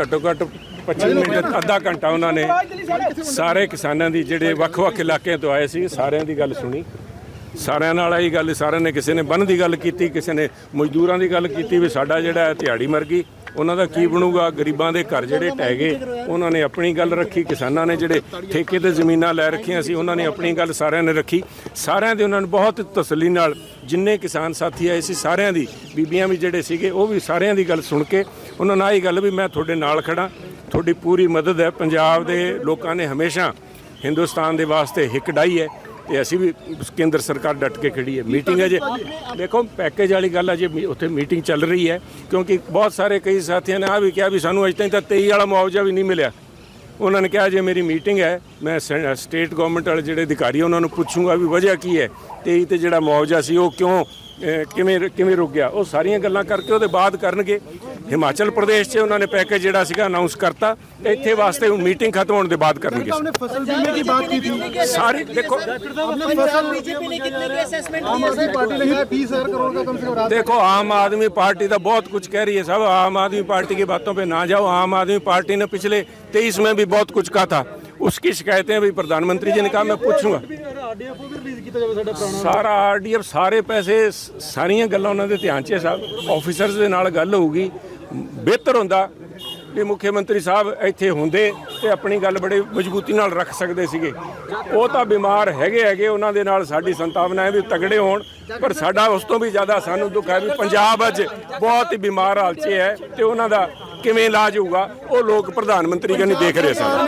ਘੱਟੋ ਘੱਟ 25 ਮਿੰਟ, ਅੱਧਾ ਘੰਟਾ ਉਹਨਾਂ ਨੇ ਸਾਰੇ ਕਿਸਾਨਾਂ ਦੀ ਜਿਹੜੇ ਵੱਖ-ਵੱਖ ਇਲਾਕਿਆਂ ਤੋਂ ਆਏ ਸੀ, ਸਾਰਿਆਂ ਦੀ ਗੱਲ ਸੁਣੀ। ਸਾਰਿਆਂ ਨਾਲ ਆਈ ਗੱਲ, ਸਾਰਿਆਂ ਨੇ ਕਿਸੇ ਨੇ ਬੰਨ ਦੀ ਗੱਲ ਕੀਤੀ, ਕਿਸੇ ਨੇ ਮਜ਼ਦੂਰਾਂ ਦੀ ਗੱਲ ਕੀਤੀ ਵੀ ਸਾਡਾ ਜਿਹੜਾ ਹੈ ਦਿਹਾੜੀ ਮਰ ਗਈ, ਉਹਨਾਂ ਦਾ ਕੀ ਬਣੂਗਾ? ਗਰੀਬਾਂ ਦੇ ਘਰ ਜਿਹੜੇ ਟਹਿ ਗਏ, ਉਹਨਾਂ ਨੇ ਆਪਣੀ ਗੱਲ ਰੱਖੀ, ਕਿਸਾਨਾਂ ਨੇ ਜਿਹੜੇ ਠੇਕੇ ਤੇ ਜ਼ਮੀਨਾਂ ਲੈ ਰੱਖੀਆਂ ਸੀ, ਉਹਨਾਂ ਨੇ ਆਪਣੀ ਗੱਲ ਸਾਰਿਆਂ ਨੇ ਰੱਖੀ। ਸਾਰਿਆਂ ਦੇ ਉਹਨਾਂ ਨੂੰ ਬਹੁਤ ਤਸੱਲੀ ਨਾਲ ਜਿੰਨੇ ਕਿਸਾਨ ਸਾਥੀ ਆਏ ਸੀ, ਸਾਰਿਆਂ ਦੀ, ਬੀਬੀਆਂ ਵੀ ਜਿਹੜੇ ਸੀਗੇ, ਉਹ ਵੀ ਸਾਰਿਆਂ ਦੀ ਗੱਲ ਸੁਣ ਕੇ ਉਹਨਾਂ ਨਾਲ ਇਹ ਗੱਲ ਵੀ ਮੈਂ ਤੁਹਾਡੇ ਨਾਲ ਖੜਾ ਤੁਹਾਡੀ ਪੂਰੀ ਮਦਦ ਹੈ। ਪੰਜਾਬ ਦੇ ਲੋਕਾਂ ਨੇ ਹਮੇਸ਼ਾ ਹਿੰਦੁਸਤਾਨ ਦੇ ਵਾਸਤੇ ਹਿੱਕ ਡਾਈ ਹੈ ਤੇ ਅਸੀਂ ਵੀ ਕੇਂਦਰ ਸਰਕਾਰ ਡਟ ਕੇ ਖੜੀ ਹੈ। ਮੀਟਿੰਗ ਹੈ ਜੇ ਦੇਖੋ ਪੈਕੇਜ ਵਾਲੀ ਗੱਲ ਹੈ ਜੇ ਉੱਥੇ ਮੀਟਿੰਗ ਚੱਲ ਰਹੀ ਹੈ ਕਿਉਂਕਿ ਬਹੁਤ ਸਾਰੇ ਕਈ ਸਾਥੀਆਂ ਨੇ ਆ ਵੀ ਕਿਹਾ ਵੀ ਸਾਨੂੰ ਅਜੇ ਤਾਈਂ ਤਾਂ 23 ਵਾਲਾ ਮੁਆਵਜ਼ਾ ਵੀ ਨਹੀਂ ਮਿਲਿਆ। ਉਹਨਾਂ ਨੇ ਕਿਹਾ ਜੇ ਮੇਰੀ ਮੀਟਿੰਗ ਹੈ ਮੈਂ ਸਟੇਟ ਗਵਰਨਮੈਂਟ ਵਾਲੇ ਜਿਹੜੇ ਅਧਿਕਾਰੀ ਉਹਨਾਂ ਨੂੰ ਪੁੱਛੂੰਗਾ ਵੀ ਵਜ੍ਹਾ ਕੀ ਹੈ? 23 ਤੇ ਜਿਹੜਾ ਮੁਆਵਜ਼ਾ ਸੀ ਉਹ ਕਿਉਂ ਕਿਵੇਂ ਕਿਵੇਂ ਰੁਕ ਗਿਆ? ਉਹ ਸਾਰੀਆਂ ਗੱਲਾਂ ਕਰਕੇ ਉਹਦੇ ਬਾਅਦ ਕਰਨਗੇ। ਹਿਮਾਚਲ ਪ੍ਰਦੇਸ਼ 'ਚ ਉਹਨਾਂ ਨੇ ਪੈਕੇਜ ਜਿਹੜਾ ਸੀਗਾ ਅਨਾਉਂਸ ਕਰਤਾ ਇੱਥੇ ਵਾਸਤੇ ਮੀਟਿੰਗ ਖਤਮ ਹੋਣ ਦੇ ਬਾਅਦ ਕਰਨਗੇ हमने फसल बीमे की बात की थी ਸਾਰੀ ਦੇਖੋ हमने फसल बीजेपी ने कितने की असेसमेंट आम आदमी पार्टी ने है बीस हजार करोड़ का कम से कम राशि देखो आम आदमी पार्टी तो बहुत कुछ कह रही है सब आम आदमी पार्टी की बातों पे ना जाओ आम आदमी पार्टी ने पिछले तेईस में भी बहुत कुछ कहा था उसकी शिकायतें भी प्रधानमंत्री जी ने कहा मैं पूछूंगा ਆਰਡੀਐਫ ਵੀ ਰਿਲੀਜ਼ ਕੀਤਾ ਜਾਵੇ ਸਾਡਾ ਪੁਰਾਣਾ ਸਾਰਾ ਆਰਡੀਐਫ ਸਾਰੇ ਪੈਸੇ ਸ- ਸਾਰੀਆਂ ਗੱਲਾਂ ਉਹਨਾਂ ਦੇ ਧਿਆਨ 'ਚ ਹੈ ਸਾਹਿਬ ਆਫੀਸਰਸ ਦੇ ਨਾਲ ਗੱਲ ਹੋਊਗੀ ਬਿਹਤਰ ਹੁੰਦਾ ਵੀ ਮੁੱਖ ਮੰਤਰੀ ਸਾਹਿਬ ਇੱਥੇ ਹੁੰਦੇ ਤੇ ਆਪਣੀ ਗੱਲ ਬੜੇ ਮਜ਼ਬੂਤੀ ਨਾਲ ਰੱਖ ਸਕਦੇ ਸੀਗੇ। ਉਹ ਤਾਂ ਬਿਮਾਰ ਹੈਗੇ ਹੈਗੇ, ਉਹਨਾਂ ਦੇ ਨਾਲ ਸਾਡੀ ਸੰਤਾਵਨਾ ਹੈ ਵੀ ਤਗੜੇ ਹੋਣ, ਪਰ ਸਾਡਾ ਉਸ ਤੋਂ ਵੀ ਜ਼ਿਆਦਾ ਸਾਨੂੰ ਦੁੱਖ ਹੈ ਵੀ ਪੰਜਾਬ ਅੱਜ ਬਹੁਤ ਹੀ ਬਿਮਾਰ ਹਾਲ 'ਚ ਹੈ ਤੇ ਉਹਨਾਂ ਦਾ ਕਿਵੇਂ ਇਲਾਜ ਹੋਊਗਾ, ਉਹ ਲੋਕ ਪ੍ਰਧਾਨ ਮੰਤਰੀ ਕਨੀ ਦੇਖ ਰਹੇ ਸਨ?